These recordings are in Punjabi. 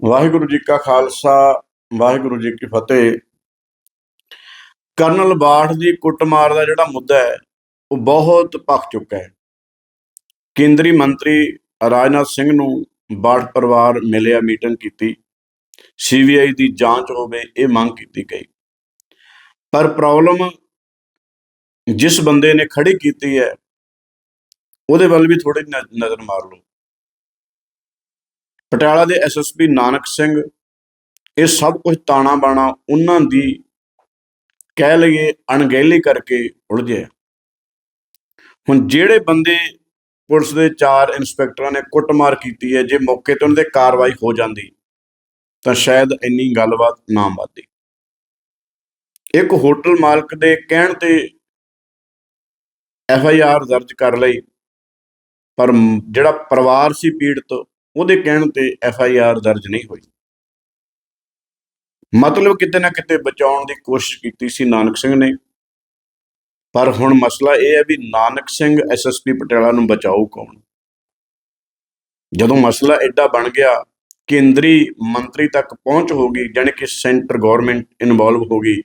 ਵਾਹਿਗੁਰੂ ਜੀ ਕਾ ਖਾਲਸਾ, ਵਾਹਿਗੁਰੂ ਜੀ ਕੀ ਫਤਿਹ। ਕਰਨਲ ਬਾਠ ਦੀ ਕੁੱਟਮਾਰ ਦਾ ਜਿਹੜਾ ਮੁੱਦਾ ਹੈ, ਉਹ ਬਹੁਤ ਭਖ ਚੁੱਕਾ ਹੈ। ਕੇਂਦਰੀ ਮੰਤਰੀ ਰਾਜਨਾਥ ਸਿੰਘ ਨੂੰ ਬਾਠ ਪਰਿਵਾਰ ਮਿਲਿਆ, ਮੀਟਿੰਗ ਕੀਤੀ। ਸੀਬੀਆਈ ਦੀ ਜਾਂਚ ਹੋਵੇ, ਇਹ ਮੰਗ ਕੀਤੀ ਗਈ। ਪਰ ਪ੍ਰੋਬਲਮ ਜਿਸ ਬੰਦੇ ਨੇ ਖੜੀ ਕੀਤੀ ਹੈ, ਉਹਦੇ ਵੱਲ ਵੀ ਥੋੜੀ ਨਜ਼ਰ ਮਾਰ ਲਓ। ਪਟਿਆਲਾ ਦੇ ਐਸਐਸਪੀ ਨਾਨਕ ਸਿੰਘ, ਇਹ ਸਭ ਕੁਝ ਤਾਣਾ ਬਾਣਾ ਉਹਨਾਂ ਦੀ ਕਹਿ ਲਈਏ ਅਣਗਹਿਲੀ ਕਰਕੇ ਉਲਝਿਆ ਹੁਣ ਜਿਹੜੇ ਬੰਦੇ ਪੁਲਿਸ ਦੇ ਚਾਰ ਇੰਸਪੈਕਟਰਾਂ ਨੇ ਕੁੱਟਮਾਰ ਕੀਤੀ ਹੈ, ਜੇ ਮੌਕੇ ਤੇ ਉਹਨਾਂ ਤੇ ਕਾਰਵਾਈ ਹੋ ਜਾਂਦੀ, ਤਾਂ ਸ਼ਾਇਦ ਇੰਨੀ ਗੱਲਬਾਤ ਨਾ ਵੱਧਦੀ। ਇੱਕ ਹੋਟਲ ਮਾਲਕ ਦੇ ਕਹਿਣ ਤੇ ਐਫ ਆਈ ਆਰ ਦਰਜ ਕਰ ਲਈ, ਪਰ ਜਿਹੜਾ ਪਰਿਵਾਰ ਸੀ ਪੀੜਤ ਉਹਦੇ ਕਹਿਣ ਤੇ ਐਫ ਆਈ ਆਰ ਦਰਜ ਨਹੀਂ ਹੋਈ। ਮਤਲਬ ਕਿਤੇ ਨਾ ਕਿਤੇ ਬਚਾਉਣ ਦੀ ਕੋਸ਼ਿਸ਼ ਕੀਤੀ ਸੀ ਨਾਨਕ ਸਿੰਘ ਨੇ। ਪਰ ਹੁਣ ਮਸਲਾ ਇਹ ਹੈ ਵੀ ਨਾਨਕ ਸਿੰਘ ਐਸਐਸਪੀ ਪਟਿਆਲਾ ਨੂੰ ਬਚਾਓ ਕੌਣ? ਜਦੋਂ ਮਸਲਾ ਐਡਾ ਬਣ ਗਿਆ, ਕੇਂਦਰੀ ਮੰਤਰੀ ਤੱਕ ਪਹੁੰਚ ਹੋ ਗਈ, ਜਾਣੀ ਕਿ ਸੈਂਟਰ ਗਵਰਨਮੈਂਟ ਇਨਵੋਲਵ ਹੋ ਗਈ,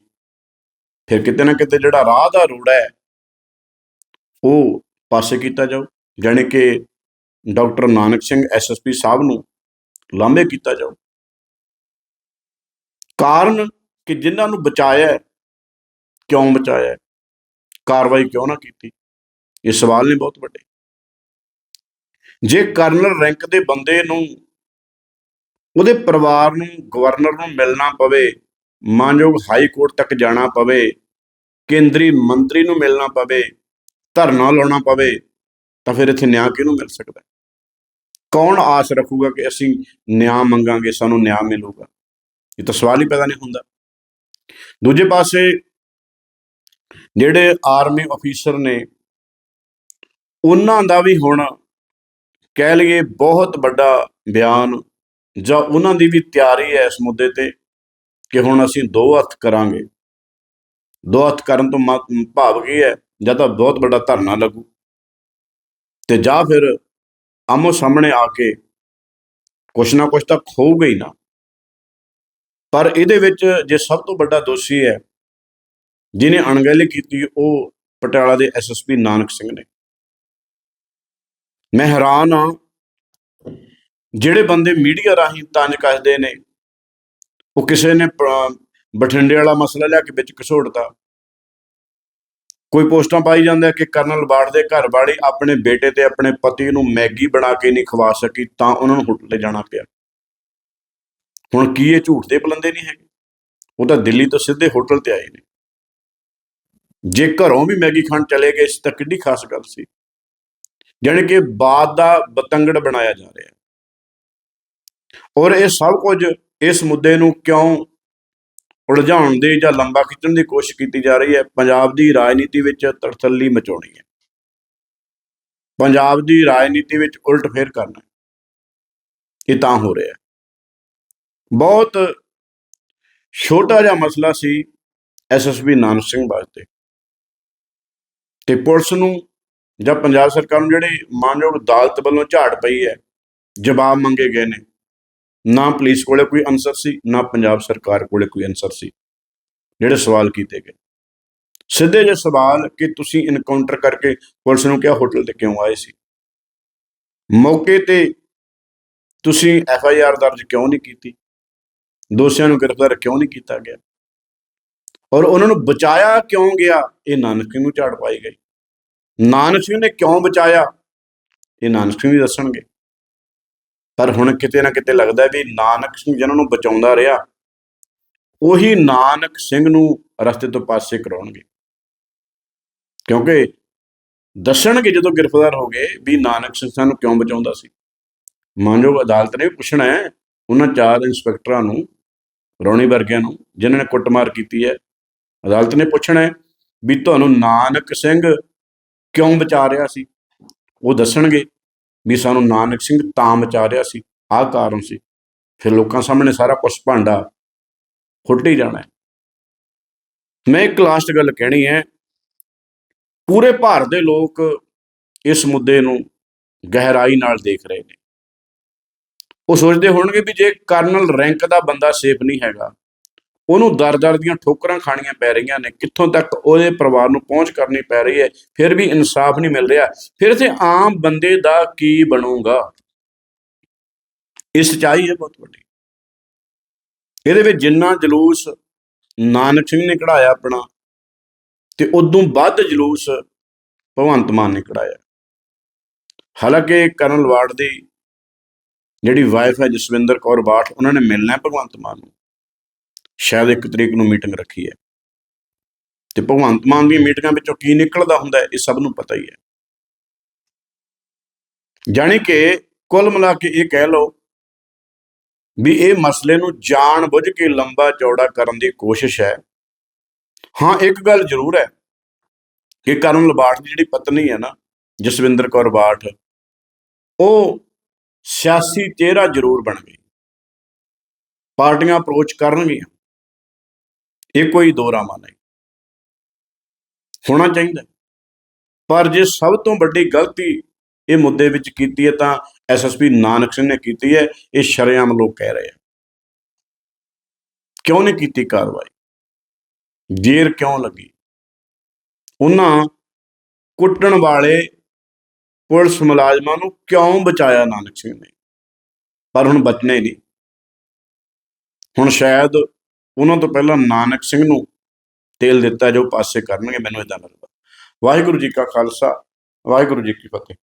ਫਿਰ ਕਿਤੇ ਨਾ ਕਿਤੇ ਜਿਹੜਾ ਰਾਹ ਦਾ ਰੋੜਾ ਹੈ, ਉਹ ਪਾਸੇ ਕੀਤਾ ਜਾਊ। ਜਾਣੀ ਕਿ ਡਾਕਟਰ ਨਾਨਕ ਸਿੰਘ ਐਸਐਸਪੀ ਸਾਹਿਬ ਨੂੰ ਲਾਂਭੇ ਕੀਤਾ ਜਾਊ। ਕਾਰਨ ਕਿ ਜਿਨ੍ਹਾਂ ਨੂੰ ਬਚਾਇਆ ਕਿਉਂ ਬਚਾਇਆ ਕਾਰਵਾਈ ਕਿਉਂ ਨਾ ਕੀਤੀ? ਇਹ ਸਵਾਲ ਨੇ ਬਹੁਤ ਵੱਡੇ। ਜੇ ਕਰਨਲ ਰੈਂਕ ਦੇ ਬੰਦੇ ਨੂੰ, ਉਹਦੇ ਪਰਿਵਾਰ ਨੂੰ, ਗਵਰਨਰ ਨੂੰ ਮਿਲਣਾ ਪਵੇ, ਮਾਨਯੋਗ ਹਾਈ ਕੋਰਟ ਤੱਕ ਜਾਣਾ ਪਵੇ, ਕੇਂਦਰੀ ਮੰਤਰੀ ਨੂੰ ਮਿਲਣਾ ਪਵੇ, ਧਰਨਾ ਲਾਉਣਾ ਪਵੇ, ਤਾਂ ਫਿਰ ਇੱਥੇ ਨਿਆਂ ਕਿਹਨੂੰ ਮਿਲ ਸਕਦਾ ਕੌਣ ਆਸ ਰੱਖੂਗਾ ਕਿ ਅਸੀਂ ਨਿਆਂ ਮੰਗਾਂਗੇ, ਸਾਨੂੰ ਨਿਆਂ ਮਿਲੂਗਾ? ਇਹ ਤਾਂ ਸਵਾਲ ਹੀ ਪੈਦਾ ਨਹੀਂ ਹੁੰਦਾ। ਦੂਜੇ ਪਾਸੇ ਜਿਹੜੇ ਆਰਮੀ ਅਫੀਸਰ ਨੇ, ਉਹਨਾਂ ਦਾ ਵੀ ਹੁਣ ਕਹਿ ਲਈਏ ਬਹੁਤ ਵੱਡਾ ਬਿਆਨ ਜਾਂ ਉਹਨਾਂ ਦੀ ਵੀ ਤਿਆਰੀ ਹੈ ਇਸ ਮੁੱਦੇ ਤੇ ਕਿ ਹੁਣ ਅਸੀਂ ਦੋ ਹੱਥ ਕਰਾਂਗੇ। ਦੋ ਹੱਥ ਕਰਨ ਤੋਂ ਮ- ਭਾਵ ਕੀ ਹੈ, ਜਾਂ ਤਾਂ ਬਹੁਤ ਵੱਡਾ ਧਰਨਾ ਲੱਗੂ। ਤੇ ਜਾਂ ਫਿਰ ਆਮੋ ਸਾਹਮਣੇ ਆ ਕੇ ਕੁਛ ਨਾ ਕੁਛ ਤਾਂ ਖੋਊਗਾ ਹੀ ਨਾ। ਪਰ ਇਹਦੇ ਵਿੱਚ ਜੇ ਸਭ ਤੋਂ ਵੱਡਾ ਦੋਸ਼ੀ ਹੈ ਜਿਨੇ ਅਣਗਹਿਲੀ ਕੀਤੀ, ਉਹ ਪਟਿਆਲਾ ਦੇ ਐਸਐਸਪੀ ਨਾਨਕ ਸਿੰਘ ਨੇ। ਮੈਂ ਹੈਰਾਨ ਹਾਂ, ਜਿਹੜੇ ਬੰਦੇ ਮੀਡੀਆ ਰਾਹੀਂ ਤੰਜ ਕੱਸਦੇ ਨੇ, ਉਹ ਕਿਸੇ ਨੇ ਬਠਿੰਡੇ ਵਾਲਾ ਮਸਲਾ ਲਿਆ ਕੇ ਵਿੱਚ ਘਸੋੜਤਾ ਕੋਈ ਪੋਸਟਾਂ ਪਾਈ ਜਾਂਦਾ ਕਿ ਕਰਨਲ ਬਾੜ ਦੇ ਘਰ ਵਾਲੀ ਆਪਣੇ ਬੇਟੇ ਤੇ ਆਪਣੇ ਪਤੀ ਨੂੰ ਮੈਗੀ ਬਣਾ ਕੇ ਨਹੀਂ ਖਵਾ ਸਕੀ, ਤਾਂ ਉਹਨਾਂ ਨੂੰ ਹੋਟਲ ਤੇ ਜਾਣਾ ਪਿਆ। ਹੁਣ ਕੀ ਇਹ ਝੂਠ ਦੇ ਬਲੰਦੇ ਨਹੀਂ ਹੈਗੇ? ਉਹ ਤਾਂ ਦਿੱਲੀ ਤੋਂ ਸਿੱਧੇ ਹੋਟਲ ਤੇ ਆਏ ਨੇ। ਜੇ ਘਰੋਂ ਵੀ ਮੈਗੀ ਖਾਣ ਚਲੇ ਗਏ ਸੀ ਤਾਂ ਕਿੱਡੀ ਖਾਸ ਗੱਲ ਸੀ। ਜਾਣੀ ਕਿ ਬਾਤ ਦਾ ਬਤੰਗੜ ਬਣਾਇਆ ਜਾ ਰਿਹਾ। ਔਰ ਇਹ ਸਭ ਕੁਝ ਇਸ ਮੁੱਦੇ ਨੂੰ ਕਿਉਂ ਉਲਝਾਉਣ ਦੀ ਜਾਂ ਲੰਬਾ ਖਿੱਚਣ ਦੀ ਕੋਸ਼ਿਸ਼ ਕੀਤੀ ਜਾ ਰਹੀ ਹੈ, ਪੰਜਾਬ ਦੀ ਰਾਜਨੀਤੀ ਵਿੱਚ ਤੜਥੱਲੀ ਮਚਾਉਣੀ ਹੈ। ਪੰਜਾਬ ਦੀ ਰਾਜਨੀਤੀ ਵਿੱਚ ਉਲਟ ਫੇਰ ਕਰਨਾ ਇਹ ਤਾਂ ਹੋ ਰਿਹਾ ਬਹੁਤ ਛੋਟਾ ਜਿਹਾ ਮਸਲਾ ਸੀ ਐਸਐਸਬੀ ਨਾਨਕ ਸਿੰਘ ਵਾਸਤੇ ਤੇ ਪੁਲਿਸ ਨੂੰ ਜਾਂ ਪੰਜਾਬ ਸਰਕਾਰ ਨੂੰ ਜਿਹੜੇ ਮਾਨਯੋਗ ਅਦਾਲਤ ਵੱਲੋਂ ਝਾੜ ਪਈ ਹੈ, ਜਵਾਬ ਮੰਗੇ ਗਏ ਨੇ। ਨਾ ਪੁਲਿਸ ਕੋਲੇ ਕੋਈ ਅਨਸਰ ਸੀ, ਨਾ ਪੰਜਾਬ ਸਰਕਾਰ ਕੋਲੇ ਕੋਈ ਅਨਸਰ ਸੀ, ਜਿਹੜੇ ਸਵਾਲ ਕੀਤੇ ਗਏ। ਸਿੱਧੇ ਜਿਹੇ ਸਵਾਲ ਕਿ ਤੁਸੀਂ ਇਨਕਾਊਂਟਰ ਕਰਕੇ ਪੁਲਿਸ ਨੂੰ ਕਿਹਾ ਹੋਟਲ ਤੇ ਕਿਉਂ ਆਏ ਸੀ? ਮੌਕੇ ਤੇ ਤੁਸੀਂ ਐਫ ਆਈ ਆਰ ਦਰਜ ਕਿਉਂ ਨਹੀਂ ਕੀਤੀ? ਦੋਸ਼ੀਆਂ ਨੂੰ ਗ੍ਰਿਫਤਾਰ ਕਿਉਂ ਨਹੀਂ ਕੀਤਾ ਗਿਆ? ਔਰ ਉਹਨਾਂ ਨੂੰ ਬਚਾਇਆ ਕਿਉਂ ਗਿਆ? ਇਹ ਨਾਨਕ ਸਿੰਘ ਨੂੰ ਝਾੜ ਪਾਈ ਗਈ। ਨਾਨਕ ਸਿੰਘ ਨੇ ਕਿਉਂ ਬਚਾਇਆ? ਇਹ ਨਾਨਕ ਸਿੰਘ ਵੀ ਦੱਸਣਗੇ। ਪਰ ਹੁਣ ਕਿਤੇ ਨਾ ਕਿਤੇ ਲੱਗਦਾ ਵੀ ਨਾਨਕ ਸਿੰਘ ਜਿਹਨਾਂ ਨੂੰ ਬਚਾਉਂਦਾ ਰਿਹਾ, ਉਹੀ ਨਾਨਕ ਸਿੰਘ ਨੂੰ ਰਸਤੇ ਤੋਂ ਪਾਸੇ ਕਰਾਉਣਗੇ। ਕਿਉਂਕਿ ਦੱਸਣਗੇ ਜਦੋਂ ਗ੍ਰਿਫਤਾਰ ਹੋ ਗਏ ਵੀ ਨਾਨਕ ਸਿੰਘ ਸਾਨੂੰ ਕਿਉਂ ਬਚਾਉਂਦਾ ਸੀ। ਮਾਨਯੋਗ ਅਦਾਲਤ ਨੇ ਵੀ ਪੁੱਛਣਾ ਹੈ, ਉਹਨਾਂ ਚਾਰ ਇੰਸਪੈਕਟਰਾਂ ਨੂੰ, ਰੌਣੀ ਵਰਗਿਆਂ ਨੂੰ, ਜਿਨ੍ਹਾਂ ਨੇ ਕੁੱਟਮਾਰ ਕੀਤੀ ਹੈ, ਅਦਾਲਤ ਨੇ ਪੁੱਛਣਾ ਹੈ ਵੀ ਤੁਹਾਨੂੰ ਨਾਨਕ ਸਿੰਘ ਕਿਉਂ ਬਚਾ ਰਿਹਾ ਸੀ? ਉਹ ਦੱਸਣਗੇ। ਵੀ ਸਾਨੂੰ ਨਾਨਕ ਸਿੰਘ ਤਾਂ ਮਚਾ ਰਿਹਾ ਸੀ, ਆਹ ਕਾਰਨ ਸੀ। ਫਿਰ ਲੋਕਾਂ ਸਾਹਮਣੇ ਸਾਰਾ ਕੁਝ ਭਾਂਡਾ ਫੁੱਟ ਹੀ ਜਾਣਾ। ਮੈਂ ਇੱਕ ਲਾਸਟ ਗੱਲ ਕਹਿਣੀ ਹੈ, ਪੂਰੇ ਭਾਰਤ ਦੇ ਲੋਕ ਇਸ ਮੁੱਦੇ ਨੂੰ ਗਹਿਰਾਈ ਨਾਲ ਦੇਖ ਰਹੇ ਨੇ। ਉਹ ਸੋਚਦੇ ਹੋਣਗੇ ਵੀ ਜੇ ਕਰਨਲ ਰੈਂਕ ਦਾ ਬੰਦਾ ਸੇਫ ਨਹੀਂ ਹੈਗਾ ਉਹਨੂੰ ਦਰ-ਦਰ ਦੀਆਂ ਠੋਕਰਾਂ ਖਾਣੀਆਂ ਪੈ ਰਹੀਆਂ ਨੇ। ਕਿੱਥੋਂ ਤੱਕ ਉਹਦੇ ਪਰਿਵਾਰ ਨੂੰ ਪਹੁੰਚ ਕਰਨੀ ਪੈ ਰਹੀ ਹੈ, ਫਿਰ ਵੀ ਇਨਸਾਫ ਨਹੀਂ ਮਿਲ ਰਿਹਾ। ਫਿਰ ਤੇ ਆਮ ਬੰਦੇ ਦਾ ਕੀ ਬਣੂਗਾ? ਇਹ ਸਚਾਈ ਹੈ ਬਹੁਤ ਵੱਡੀ। ਇਹਦੇ ਵਿੱਚ ਜਿੰਨਾ ਜਲੂਸ ਨਾਨਕ ਸਿੰਘ ਨੇ ਕਢਾਇਆ ਆਪਣਾ, ਤੇ ਉਦੋਂ ਵੱਧ ਜਲੂਸ ਭਗਵੰਤ ਮਾਨ ਨੇ ਕਢਾਇਆ। ਹਾਲਾਂਕਿ ਕਰਨਲ ਵਾਰਡ ਦੀ ਜਿਹੜੀ ਵਾਈਫ ਹੈ ਜਸਵਿੰਦਰ ਕੌਰ ਬਾਠ, ਉਹਨਾਂ ਨੇ ਮਿਲਣਾ ਭਗਵੰਤ ਮਾਨ ਨੂੰ। ਸ਼ਾਇਦ ਇੱਕ ਤਰੀਕ ਨੂੰ ਮੀਟਿੰਗ ਰੱਖੀ ਹੈ। ਤੇ ਭਗਵੰਤ ਮਾਨ ਦੀ ਮੀਟਿੰਗਾਂ ਵਿੱਚੋਂ ਕੀ ਨਿਕਲਦਾ ਹੁੰਦਾ ਇਹ ਸਭ ਨੂੰ ਪਤਾ ਹੀ ਹੈ। ਜਾਣੀ ਕਿ ਕੁੱਲ ਮਿਲਾ ਕੇ ਇਹ ਕਹਿ ਲਓ ਵੀ ਇਹ ਮਸਲੇ ਨੂੰ ਜਾਣ ਬੁੱਝ ਕੇ ਲੰਬਾ ਚੌੜਾ ਕਰਨ ਦੀ ਕੋਸ਼ਿਸ਼ ਹੈ। ਹਾਂ, ਇੱਕ ਗੱਲ ਜ਼ਰੂਰ ਹੈ ਕਿ ਕਰਨ ਬਾਠ ਦੀ ਜਿਹੜੀ ਪਤਨੀ ਹੈ ਨਾ, ਜਸਵਿੰਦਰ ਕੌਰ ਬਾਠ, ਉਹ ਸਿਆਸੀ ਚਿਹਰਾ ਜ਼ਰੂਰ ਬਣ ਗਈ। ਪਾਰਟੀਆਂ ਅਪਰੋਚ ਕਰਨਗੀਆਂ। ਇਹ ਕੋਈ ਦੋ ਰਾਮਾ ਨਹੀਂ। ਹੋਣਾ ਚਾਹੀਦਾ ਪਰ ਜੇ ਸਭ ਤੋਂ ਵੱਡੀ ਗਲਤੀ ਇਹ ਮੁੱਦੇ ਵਿੱਚ ਕੀਤੀ ਹੈ, ਤਾਂ ਐਸਐਸਪੀ ਨਾਨਕ ਸਿੰਘ ਨੇ ਕੀਤੀ ਹੈ, ਇਹ ਸ਼ਰੇਆਮ ਲੋਕ ਕਹਿ ਰਹੇ ਆ। ਕਿਉਂ ਨਹੀਂ ਕੀਤੀ ਕਾਰਵਾਈ? ਜ਼ੇਰ ਕਿਉਂ ਲੱਗੀ? ਉਹਨਾਂ ਕੁੱਟਣ ਵਾਲੇ ਪੁਲਿਸ ਮੁਲਾਜ਼ਮਾਂ ਨੂੰ ਕਿਉਂ ਬਚਾਇਆ ਨਾਨਕ ਸਿੰਘ ਨੇ? ਪਰ ਹੁਣ ਬਚਣਾ ਹੀ ਨਹੀਂ। ਹੁਣ ਸ਼ਾਇਦ ਉਹਨਾਂ ਤੋਂ ਪਹਿਲਾਂ ਨਾਨਕ ਸਿੰਘ ਨੂੰ ਤੇਲ ਦਿੱਤਾ ਜੋ ਪਾਸੇ ਕਰਨਗੇ, ਮੈਨੂੰ ਇਦਾਂ ਲੱਗਦਾ। ਵਾਹਿਗੁਰੂ ਜੀ ਕਾ ਖਾਲਸਾ, ਵਾਹਿਗੁਰੂ ਜੀ ਕੀ ਫਤਿਹ।